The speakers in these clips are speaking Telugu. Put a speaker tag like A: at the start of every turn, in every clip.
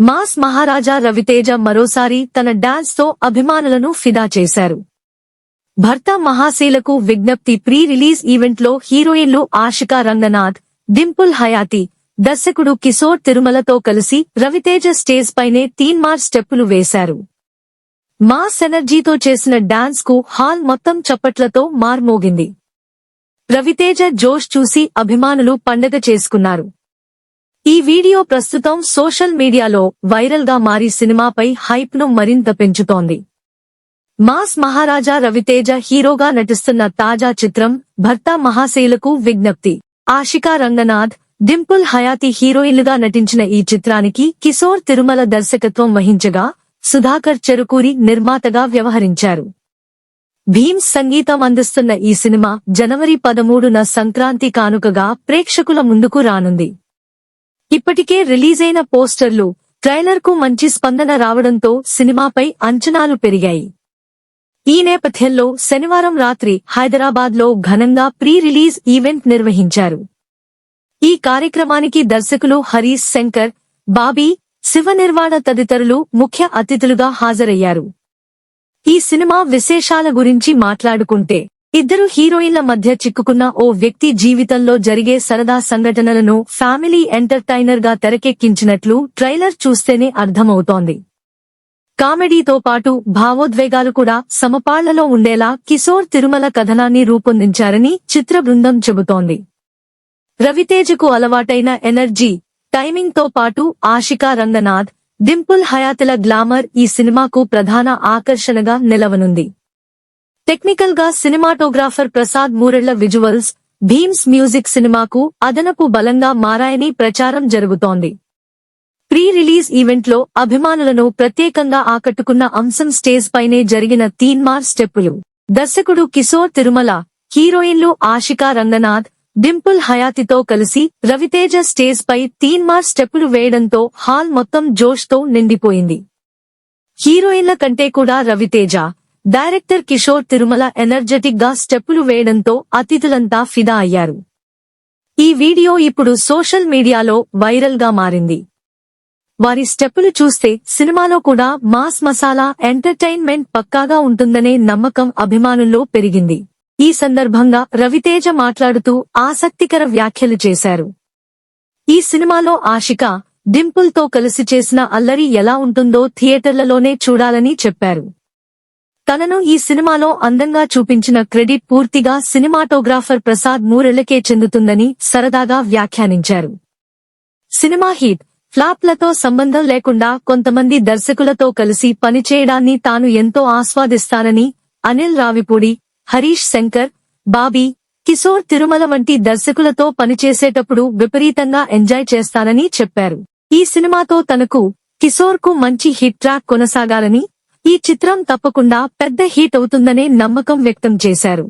A: మాస్ మహారాజా రవితేజ మరోసారి తన డాన్స్తో అభిమానులను ఫిదా చేశారు. భర్త మహాశీలకు విజ్ఞప్తి ప్రీ రిలీజ్ ఈవెంట్లో హీరోయిన్లు ఆశికా రంగనాథ్ డింపుల్ హయాతి దర్శకుడు కిశోర్ తిరుమలతో కలిసి రవితేజ స్టేజ్ పైనే తీన్మార్ స్టెప్పులు వేశారు. మాస్ ఎనర్జీతో చేసిన డాన్స్కు హాల్ మొత్తం చప్పట్లతో మార్మోగింది. రవితేజ జోష్ చూసి అభిమానులు పండగ చేసుకున్నారు. ఈ వీడియో ప్రస్తుతం సోషల్ మీడియాలో వైరల్గా మారి సినిమాపై హైప్ను మరింత పెంచుతోంది. మాస్ మహారాజా రవితేజ హీరోగా నటిస్తున్న తాజా చిత్రం భర్త మహాశైలకు విజ్ఞప్తి. ఆశికా రంగనాథ్ డింపుల్ హయాతి హీరోయిన్లుగా నటించిన ఈ చిత్రానికి కిశోర్ తిరుమల దర్శకత్వం వహించగా సుధాకర్ చెరుకూరి నిర్మాతగా వ్యవహరించారు. భీమ్స్ సంగీతం అందిస్తున్న ఈ సినిమా జనవరి పదమూడున సంక్రాంతి కానుకగా ప్రేక్షకుల ముందుకు రానుంది. ఇప్పటికే రిలీజైన పోస్టర్లు ట్రైలర్కు మంచి స్పందన రావడంతో సినిమాపై అంచనాలు పెరిగాయి. ఈ నేపథ్యంలో శనివారం రాత్రి హైదరాబాద్లో ఘనంగా ప్రీ రిలీజ్ ఈవెంట్ నిర్వహించారు. ఈ కార్యక్రమానికి దర్శకులు హరీష్ శంకర్ బాబీ శివనిర్వాణ తదితరులు ముఖ్య అతిథులుగా హాజరయ్యారు. ఈ సినిమా విశేషాల గురించి మాట్లాడుకుంటే ఇద్దరు హీరోయిన్ల మధ్య చిక్కుకున్న ఓ వ్యక్తి జీవితంలో జరిగే సరదా సంఘటనలను ఫ్యామిలీ ఎంటర్టైనర్గా తెరకెక్కించినట్లు ట్రైలర్ చూస్తేనే అర్థమవుతోంది. కామెడీతో పాటు భావోద్వేగాలు కూడా సమపాళ్ళలో ఉండేలా కిశోర్ తిరుమల కథనాన్ని రూపొందించారని చిత్ర బృందం చెబుతోంది. రవితేజకు అలవాటైన ఎనర్జీ టైమింగ్తో పాటు ఆశికా రంగనాథ్ డింపుల్ హయాతిల గ్లామర్ ఈ సినిమాకు ప్రధాన ఆకర్షణగా నిలవనుంది. టెక్నికల్గా cinematographer Prasad Murella visuals Bheems music సినిమాకు అదనపు బలంగా మారాయని ప్రచారం జరుగుతోంది. ప్రీ రిలీజ్ ఈవెంట్లో అభిమానులను ప్రత్యేకంగా ఆకట్టుకున్న అంశం స్టేజ్ పైనే జరిగిన తీన్మార్ స్టెప్పులు. దర్శకుడు కిశోర్ తిరుమల హీరోయిన్లు ఆశికా రంగనాథ్ డింపుల్ హయాతితో కలిసి రవితేజ స్టేజ్ పై తీన్మార్ స్టెప్పులు వేయడంతో హాల్ మొత్తం జోష్తో నిండిపోయింది. హీరోయిన్ల కంటే కూడా రవితేజ డైరెక్టర్ కిషోర్ తిరుమల ఎనర్జెటిక్గా స్టెప్పులు వేయడంతో అతిథులంతా ఫిదా అయ్యారు. ఈ వీడియో ఇప్పుడు సోషల్ మీడియాలో వైరల్గా మారింది. వారి స్టెప్పులు చూస్తే సినిమాలో కూడా మాస్ మసాలా ఎంటర్టైన్మెంట్ పక్కాగా ఉంటుందనే నమ్మకం అభిమానుల్లో పెరిగింది. ఈ సందర్భంగా రవితేజ మాట్లాడుతూ ఆసక్తికర వ్యాఖ్యలు చేశారు. ఈ సినిమాలో ఆశిక డింపుల్తో కలిసి చేసిన అల్లరి ఎలా ఉంటుందో థియేటర్లలోనే చూడాలని చెప్పారు. తనను ఈ సినిమాలో అందంగా చూపించిన క్రెడిట్ పూర్తిగా సినిమాటోగ్రాఫర్ ప్రసాద్ మూరెళ్ళకే చెందుతుందని సరదాగా వ్యాఖ్యానించారు. సినిమా హిట్ ఫ్లాప్లతో సంబంధం లేకుండా కొంతమంది దర్శకులతో కలిసి పనిచేయడాన్ని తాను ఎంతో ఆస్వాదిస్తానని అనిల్ రావిపూడి హరీష్ శంకర్ బాబీ కిశోర్ తిరుమల వంటి దర్శకులతో పనిచేసేటప్పుడు విపరీతంగా ఎంజాయ్ చేస్తానని చెప్పారు. ఈ సినిమాతో తనకు కిశోర్కు మంచి హిట్ ట్రాక్ కొనసాగాలని ఈ చిత్రం తప్పకుండా పెద్ద హీట్ అవుతుందనే నమ్మకం వ్యక్తం చేశారు.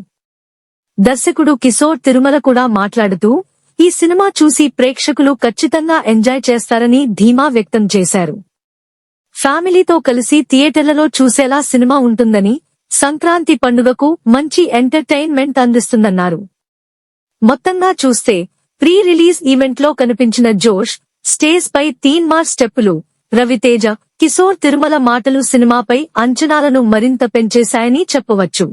A: దర్శకుడు కిశోర్ తిరుమల కూడా మాట్లాడుతూ ఈ సినిమా చూసి ప్రేక్షకులు ఖచ్చితంగా ఎంజాయ్ చేస్తారని ధీమా వ్యక్తం చేశారు. ఫ్యామిలీతో కలిసి థియేటర్లలో చూసేలా సినిమా ఉంటుందని సంక్రాంతి పండుగకు మంచి ఎంటర్టైన్మెంట్ అందిస్తుందన్నారు. మొత్తంగా చూస్తే ప్రీ రిలీజ్ ఈవెంట్లో కనిపించిన జోష్ స్టేజ్ పై తీన్మార్ స్టెప్పులు రవితేజ కిశోర్ తిరుమల మాటలు సినిమాపై అంచనాలను మరింత పెంచేశాయని చెప్పవచ్చు.